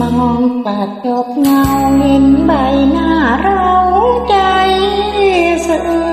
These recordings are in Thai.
มองปัดจบเงาเห็นใบหน้าเราใจเสื่อ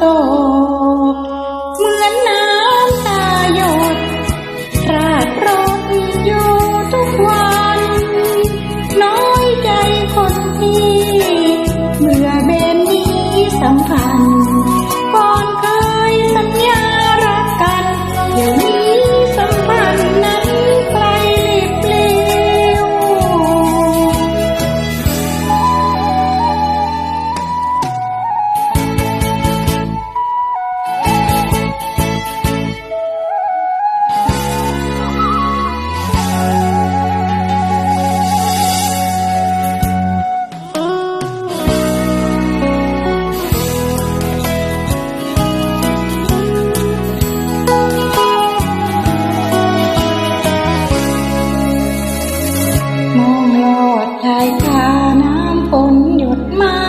Oh. ฝนหยุดมา